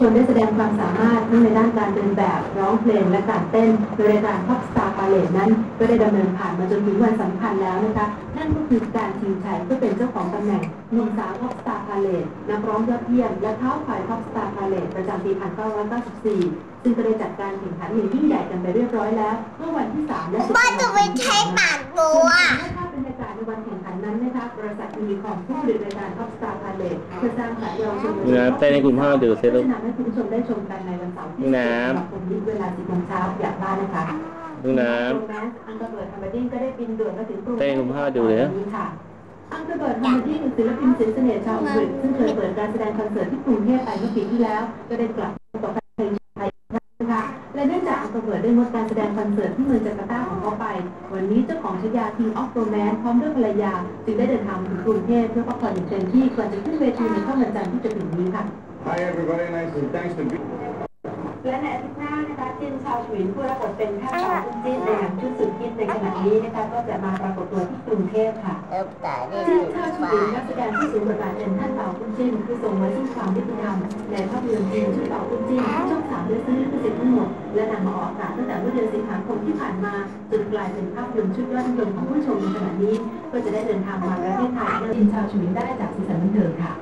ชนได้แสดงความสามารถทั้งในด้านการเดินแบบร้องเพลงและการเต้นโดยรายการ Pop Star Palette นั้นก็ได้ดำเนินผ่านมาจนถึงวันสำคัญแล้วนะคะนั่นก็คือการชิงชัยเพื่อเป็นเจ้าของตำแหน่งหนุ่มสาว Pop Star Palette นักร้องยอดเยี่ยมและเท้าฝ่าย Pop Star Palette ประจำปี 1994 ซึ่งก็ได้จัดการแข่งขันอย่างยิ่งใหญ่กันไปเรียบร้อยแล้ว เมื่อวันที่ 3 และบ้านจะไปใช้ปากบัว วันแข่งขันนั้นนะคะบริษัทมีของผู้ผลิตรายการ Top Star Palette เพื่อสร้างสรรค์เยาวชนนี่นะเต้นให้คุณพ่อดูสิลูกจะนำให้คุณผู้ชมได้ชมกันในวันเสาร์ที่นี่นะ10ตุลาคมนี้เวลา10โมงเช้าอยากบ้านนะคะลูกน้โรแมนส์อังกฤษเบิร์ดฮัมเบอร์ดิ้งก็ได้บินด่วนมาถึงกรุงเต้นให้คุณพ่อดูเลยนะวันนี้ค่ะอังกฤษเบิร์ดฮัมเบอร์ดิ้งศิลปินศิลป์เสน่ห์ชาวอังกฤษซึ่งเคยเปิดการแสดงคอนเสิร์ตที่กรุงเทพไปเมื่อปีที่แล้ว ก็ได้กลับมาต่อการเพลงไทยนะคะและ เบิร์ดได้งดการแสดงคอนเสิร์ตที่เมืองจาการ์ตาของเขาไป วันนี้เจ้าของฉายา King of Romance พร้อมด้วยภรรยา จึงได้เดินทางถึงกรุงเทพเพื่อพักผ่อนอย่างเต็มที่ก่อนจะขึ้นเวทีในค่ำวันจันทร์ที่จะถึงนี้ค่ะ Hi everybody, nice and thanks to าวชวินผู้รับบทเป็นท่านสาวคุณจินในหนังชุดสุดฮิตในขณะนี้นะคะก็จะมาปรากฏตัวที่กรุงเทพค่ะเออแต่ได้จิถึนงชาวชฟ้าวินนักแสดงที่สูงบทบาทเป็นท่านเป่าคุณจินคือทรงไว้ซึ่งความยุติธรรมในภาพยนตร์จีนชุดเป่าคุณจินที่ช่องสามได้ซื้อลิขสิทธิ์ทั้งหมดและนำมาออกอากาศตั้งแต่เมื่อเดือนสิงหาคมที่ผ่านมาจนกลายเป็นภาพยนตร์ชุดยอดนิยมของผู้ชมในขณะนี้ ก็จะได้เดินทางมาประเทศไทยและจินชาวชวินได้จากสีสันบันเทิงค่ะ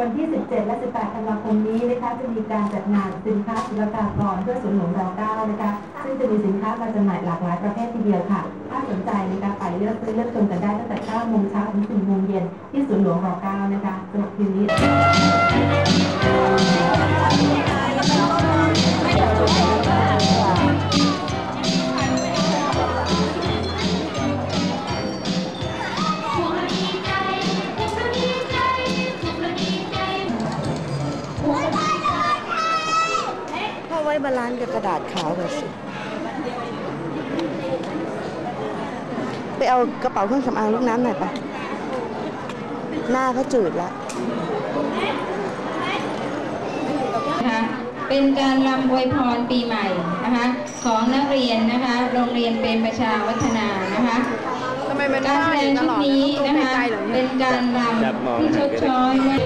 วันที่ 17 และ 18 ธันวาคมนี้นะคะจะมีการจัดงานสินค้าศุลกากรเพื่อสวนหลวงร9นะคะซึ่งจะมีสินค้ามาจำหน่ายหลากหลายประเภททีเดียวค่ะ ถ้าสนใจนะคะไปเลือกซื้อเลือกชมกันได้ตั้งแต่9โมงเช้าถึง10โมงเย็นที่สวนหลวงร9นะคะสำหรับคืนนี้ ไว้บาลานซ์กับกระดาษขาวหน่อยสิ ไปเอากระเป๋าเครื่องสำอางลูกน้ำหน่อยปะหน้าเขาจืดแล้วนะคะเป็นการรำอวยพรปีใหม่นะคะของนักเรียนนะคะ โรงเรียนเป็นประชาวัฒนานะคะทำไมมันการแสดงชุดนี้นะคะ เป็นการรจับมองำที่ชดช้อยว่า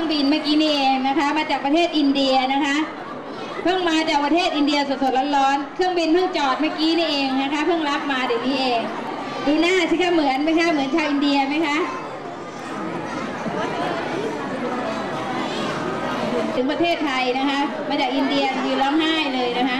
รื่องบินเมื่อกี้นี่เองนะคะ มาจากประเทศอินเดียนะคะ เพิ่งมาจากประเทศอินเดียสดๆร้อนๆเครื่องบินเพิ่งจอดเมื่อกี้นี่เองนะคะ เพิ่งรับมาเดี๋ยวนี้เอง ดูหน้าสิคะเหมือนไหมคะเหมือนชาวอินเดียไหมคะถึงประเทศไทยนะคะ มาจากอินเดียยืนร้องไห้เลยนะคะ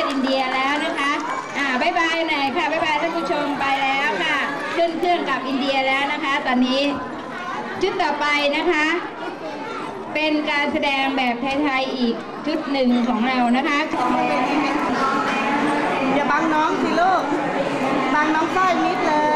ศอินเดียแล้วนะคะ อ่าบายบายหน่อยค่ะบายบายท่านผู้ชมไปแล้วค่ะ ขึ้นเครื่องกลับอินเดียแล้วนะคะ ตอนนี้ชุดต่อไปนะคะ เป็นการแสดงแบบไทยๆอีกชุดหนึ่งของเรานะคะอย่าบังน้องสิลูกบังน้องใต้มิดเลย